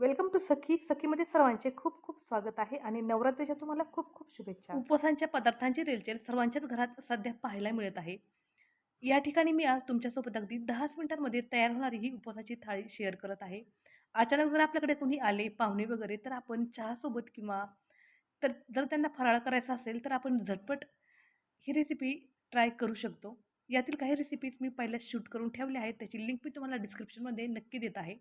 Welcome to सखी. सखीमध्ये सर्वांचे खूप खूप स्वागत आहे आणि नवरात्रीच्या तुम्हाला खूप खूप शुभेच्छा. उपवासांच्या पदार्थांची रेलचेल सर्वांच्याच घरात सध्या पाहायला मिळत आहे. या ठिकाणी मी आज तुमच्यासोबत अगदी दहाच मिनिटांमध्ये तयार होणारी ही उपवासाची थाळी शेअर करत आहे. अचानक जर आपल्याकडे कोणी आले पाहुणे वगैरे तर आपण चहासोबत किंवा तर जर त्यांना फराळ करायचा असेल तर आपण झटपट ही रेसिपी ट्राय करू शकतो. यातील काही रेसिपीज मी पहिल्या शूट करून ठेवल्या आहेत. त्याची लिंक मी तुम्हाला डिस्क्रिप्शनमध्ये नक्की देत आहे.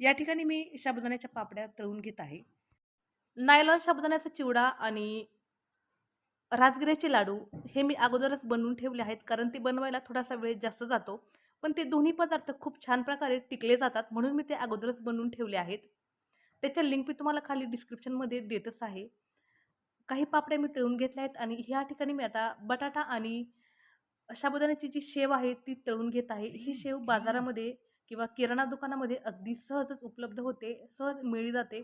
या ठिकाणी मी साबुदाण्याच्या पापड्या तळून घेत आहे. नायलॉन साबुदाण्याचा चिवडा आणि राजगिऱ्याचे लाडू हे मी अगोदरच बनवून ठेवले आहेत कारण ते बनवायला थोडासा वेळ जास्त जातो. पण ते दोन्ही पदार्थ खूप छान प्रकारे टिकले जातात म्हणून मी ते अगोदरच बनवून ठेवले आहेत. त्याच्या लिंक मी तुम्हाला खाली डिस्क्रिप्शनमध्ये देतच आहे. काही पापड्या मी तळून घेतल्या आहेत आणि ह्या ठिकाणी मी आता बटाटा आणि साबुदाण्याची जी शेव आहे ती तळून घेत आहे. ही शेव बाजारामध्ये किंवा किराणा दुकानामध्ये अगदी सहजच उपलब्ध होते सहज मिळली जाते.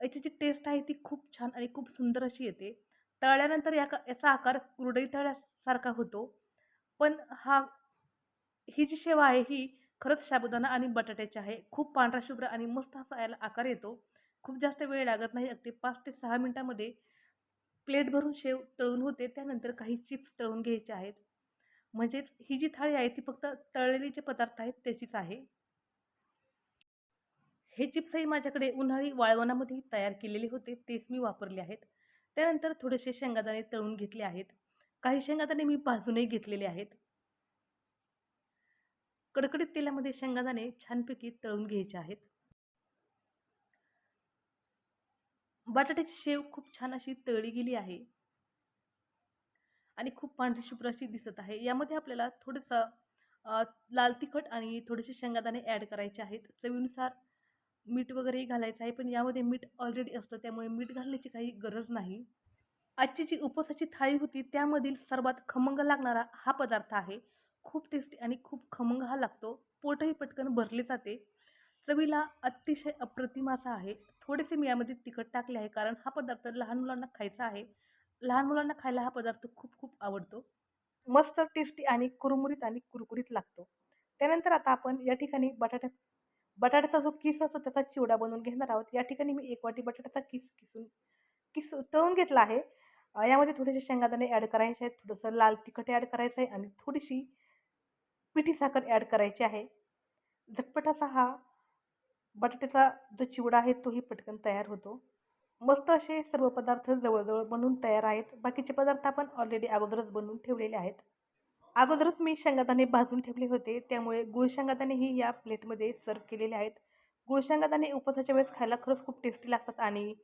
याची जी टेस्ट आहे ती खूप छान आणि खूप सुंदर अशी येते. तळल्यानंतर या याचा आकार कुरडई तळ्यासारखा होतो. पण हा ही जी शेव आहे ही खरंच साबुदाणा आणि बटाट्याची आहे. खूप पांढरा शुभ्र आणि मस्त असा याला आकार येतो. खूप जास्त वेळ लागत नाही. अगदी पाच ते सहा मिनटामध्ये प्लेट भरून शेव तळून होते. त्यानंतर काही चिप्स तळून घ्यायचे आहेत. म्हणजेच ही जी थाळी आहे ती फक्त तळलेले जे पदार्थ आहेत त्याचीच आहे. हे चिप्सही माझ्याकडे उन्हाळी वाळवणामध्ये तयार केलेले होते तेच मी वापरले आहेत. त्यानंतर थोडेसे शेंगादाणे तळून घेतले आहेत. काही शेंगादाणे मी भाजूनही घेतलेले आहेत. कडकडीत तेलामध्ये शेंगादाणे छानपैकी तळून घ्यायचे आहेत. बटाट्याची शेव खूप छान अशी तळली गेली आहे. आणि खूप पांढरी शुभ्र अशी दिसत आहे. यामध्ये आपल्याला थोडंसं लाल तिखट आणि थोडेसे शेंगादाणे ॲड करायचे आहेत. चवीनुसार मीठ वगैरेही घालायचं आहे पण यामध्ये मीठ ऑलरेडी असतं त्यामुळे मीठ घालण्याची काही गरज नाही. आजची जी उपवासाची थाळी होती त्यामधील सर्वात खमंग लागणारा हा पदार्थ आहे. खूप टेस्टी आणि खूप खमंग हा लागतो. पोटही पटकन भरले जाते. चवीला अतिशय अप्रतिम असा आहे. थोडेसे मी यामध्ये तिखट टाकले आहे कारण हा पदार्थ लहान मुलांना खायचा आहे. लहान मुलांना खायला हा पदार्थ खूप खूप आवडतो. मस्त टेस्टी आणि कुरमुरीत आणि कुरकुरीत लागतो. त्यानंतर आता आपण या ठिकाणी बटाट्या बटाट्याचा जो किस असतो त्याचा चिवडा बनवून घेणार आहोत. या ठिकाणी मी एक वाटी बटाट्याचा किस किसून किस तळून घेतला आहे. यामध्ये थोडेसे शेंगादाणे ॲड करायचे आहेत थोडंसं लाल तिखट ॲड करायचं आहे आणि थोडीशी पिठी साखर ॲड करायची आहे. झटपटाचा हा बटाट्याचा जो चिवडा आहे तोही पटकन तयार होतो. मस्त असे सर्व पदार्थ जवळजवळ बनवून तयार आहेत. बाकीचे पदार्थ आपण ऑलरेडी अगोदरच बनवून ठेवलेले आहेत. अगोदरच मी शेंगादाणे भाजून ठेवले होते. त्यामुळे गुळ शेंगादाणेही या प्लेटमध्ये सर्व केलेले आहेत. गुळ शेंगादाणे उपवासाच्या वेळेस खायला खरंच खूप टेस्टी लागतात आणि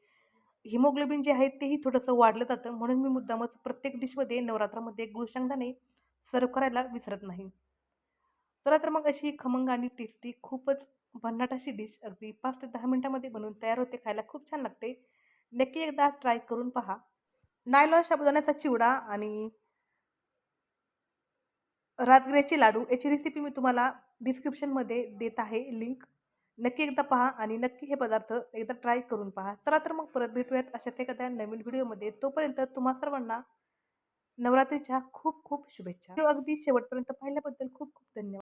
हिमोग्लोबिन जे आहे तेही थोडंसं वाढलं जातं. म्हणून मी मुद्दामच प्रत्येक डिशमध्ये नवरात्रामध्ये गुळ शेंगदाणे सर्व करायला विसरत नाही. चला तर मग अशी खमंग आणि टेस्टी खूपच भन्नाट अशी डिश अगदी पाच ते दहा मिनटामध्ये बनवून तयार होते. खायला खूप छान लागते. नक्की एकदा ट्राय करून पहा. नायलॉन साबुदाण्याचा चिवडा आणि राजगिऱ्याचे लाडू याची रेसिपी मी तुम्हाला डिस्क्रिप्शनमध्ये देत आहे लिंक नक्की एकदा पहा आणि नक्की हे पदार्थ एकदा ट्राय करून पहा. चला तर मग परत भेटूयात अशाच एखाद्या नवीन व्हिडिओमध्ये तोपर्यंत तुम्हा सर्वांना नवरात्रीच्या खूप खूप शुभेच्छा. अगदी शेवटपर्यंत पाहिल्याबद्दल खूप खूप धन्यवाद.